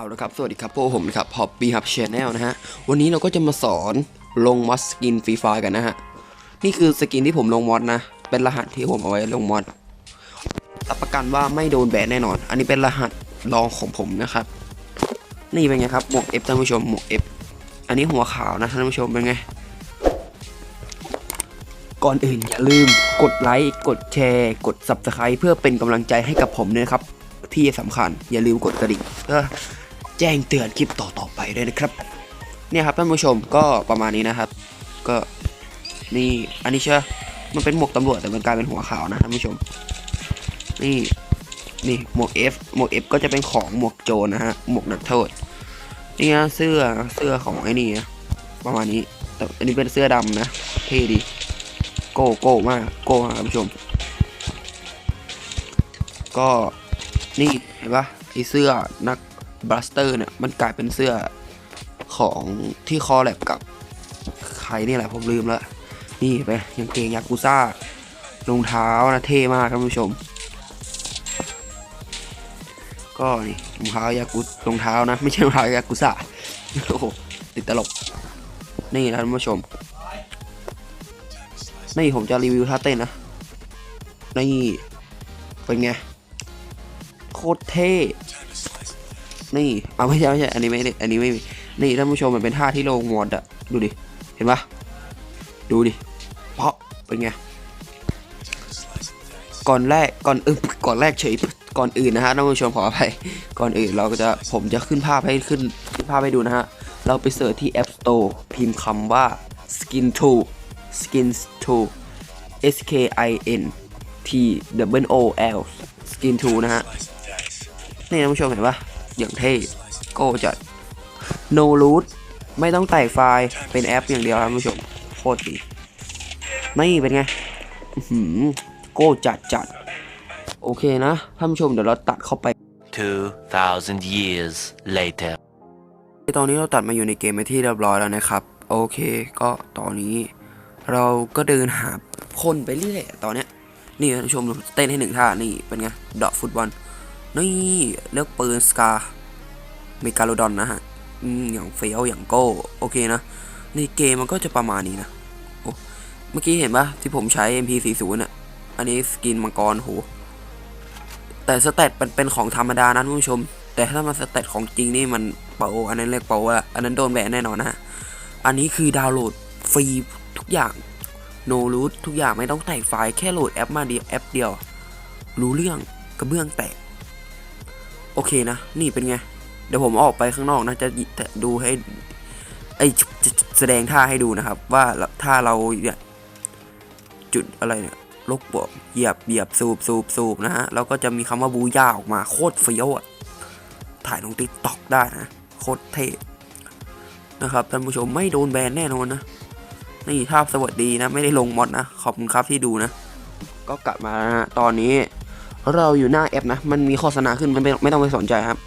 เอาละครับสวัสดีครับพวกผมนะครับ Hobby Hub Channel นะฮะ วันนี้เราก็จะมาสอนลงมอดสกินฟรีไฟกันนะฮะ นี่คือสกินที่ผมลงมอดนะ เป็นรหัสที่ผมเอาไว้ลงมอดรับประกันว่าไม่โดนแบนแน่นอน อันนี้เป็นรหัสลองของผมนะครับ นี่เป็นไงครับ หมวก F ท่านผู้ชม หมวก F อันนี้หัวขาวนะท่านผู้ชมเป็นไง ก่อนอื่นอย่าลืมกดไลค์ กดแชร์ กด Subscribe เพื่อเป็นกำลังใจให้กับผมด้วยนะครับที่สำคัญอย่าลืมกดกระดิ่งเพื่อ แจ้งเตือนคลิปต่อๆไปด้วยนะครับเนี่ยครับท่านผู้ชมก็ประมาณนี้นะครับ ก็นี่อันนี้เชื่อมันเป็นหมวกตำรวจแต่มันกลายเป็นหัวขาวนะท่านผู้ชม นี่นี่หมวก F หมวก F ก็จะเป็นของหมวกโจรนะฮะหมวกนักโทษนี่นะเสื้อเสื้อของไอ้นี่ประมาณนี้แต่อันนี้เป็นเสื้อดำนะเท่ดีโก้โก้มากโก้ท่านผู้ชม ก็นี่เห็นปะไอเสื้อนัก บลัสเตอร์เนี่ยมันกลายเป็นเสื้อของที่คอแลบกับใครนี่แหละผมลืมแล้ว นี่ไปยังเกงยากุซ่ารองเท้านะเท่มากท่านผู้ชม ก็นี่รองเท้ายากุรองเท้านะ ไม่ใช่รองเท้ายากุซ่าโอ้โหติดตลก นี่นะท่านผู้ชม นี่ผมจะรีวิวท่าเต้นนะนี่เป็นไง โคตรเท่ นี่เอาไม่ใช่ไม่ใช่อันนี้ไม่อันนี้ไม่นี่ท่านผู้ชมมันเป็นท่าที่ลงมอดอะดูดิเห็นปะดูดิเพราะเป็นไงก่อนแรกก่อนเอึบก่อนแรกเฉยก่อนอื่นนะฮะท่านผู้ชมขออภัยก่อนอื่นเราก็จะผมจะขึ้นภาพให้ขึ้นขึ้นภาพให้ดูนะฮะเราไปเสิร์ชที่ App Store พิมพ์คำว่า skin 2 skins 2 S K I N T W O L skin 2นะฮะนี่ท่านผู้ชมเห็นปะ อย่างเท่โก้จัด no root ไม่ต้องแตกไฟล์เป็นแอปอย่างเดียวครับท่านผู้ชมโคตรดีนี่เป็นไงอื้อหือโก้จัดจัด โอเคนะท่านผู้ชมเดี๋ยวเราตัดเข้าไป 2,000 years later. ตอนนี้เราตัดมาอยู่ในเกมไปที่เรียบร้อยแล้วนะครับ โอเค ก็ตอนนี้ เราก็เดินหาคนไปเรื่อยอะตอนเนี้ยนี่ท่านผู้ชมเต้นให้หนึ่งท่านี่เป็นไงดอกฟุตบอล นี่เลือกปืนสกาเมกาโลดอนนะฮะอย่างเฟียวอย่างโก้โอเคนะ ในเกมมันก็จะประมาณนี้นะโอ้เมื่อกี้เห็นปะที่ผมใช้ MP40 อะ อันนี้สกินมังกรโห แต่สเตตมันเป็นของธรรมดานะท่านผู้ชม แต่ถ้ามันสเตตของจริงนี่มันเปาอันนั้นเรียกเปาอะอันนั้นโดนแบนแน่นอนนะฮะ อันนี้คือดาวน์โหลดฟรีทุกอย่างโนรูททุกอย่างไม่ต้องแต่งไฟล์แค่โหลดแอปมาเดียวแอปเดียว รู้เรื่องกระเบื้องแตก อเคนะ นี่เป็นไง เดี๋ยวผมออกไปข้างนอกนะ จะดูให้ไอยจะแสดงท่าให้ดูนะครับ ว่าถ้าเราเนี่ยจุดอะไรเนี่ยลกบวกเหยียบเหยียบสูบสูบสูบนะฮะแล้วก็จะมีคำว่าบูย่าออกมาโคตรเฟี้ยวอะถ่ายลงติ๊กต็อกได้นะโคตรเท่นะครับท่านผู้ชมไม่โดนแบนแน่นอนนะนี่ภาพสวัสดีนะ ไม่ได้ลงมอดนะ ขอบคุณครับที่ดูนะ ก็กลับมานะตอนนี้ เราอยู่หน้าแอปนะ มันมีโฆษณาขึ้นมันไม่ไม่ต้องไปสนใจครับ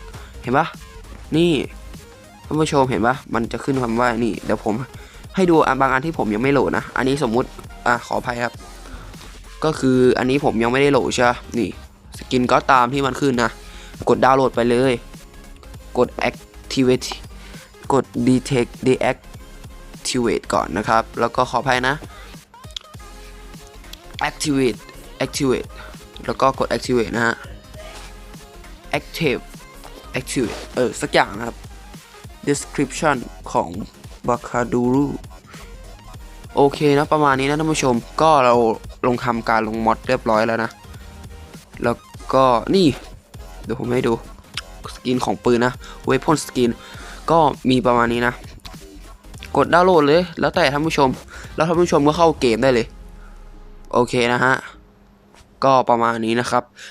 เห็นปะนี่ท่านผู้ชมเห็นปะมันจะขึ้นคำว่านี่เดี๋ยวผม ให้ดูบางอันที่ผมยังไม่โหลดนะ อันนี้สมมุติอะขออภัยครับ ก็คืออันนี้ผมยังไม่ได้โหลดใช่ปะนี่ สกินก็ตามที่มันขึ้นนะ กดดาวน์โหลดไปเลย กด activate กด detect deactivate ก่อนนะครับ แล้วก็ขออภัยนะ activate activate แล้วก็กด activate นะฮะ active activate เออ สักอย่างนะครับ description ของ b a k a d u r u โอเคนะประมาณนี้นะท่านผู้ชมก็เราลงทำการลงมอดเรียบร้อยแล้วนะ แล้วก็นี่ เดี๋ยวผมให้ดูสกินของปืนนะ weapon skin ก็มีประมาณนี้นะ กดดาวน์โหลดเลย แล้วแต่ท่านผู้ชม แล้วท่านผู้ชมก็เข้าเกมได้เลย โอเคนะฮะ ก็ประมาณนี้นะครับ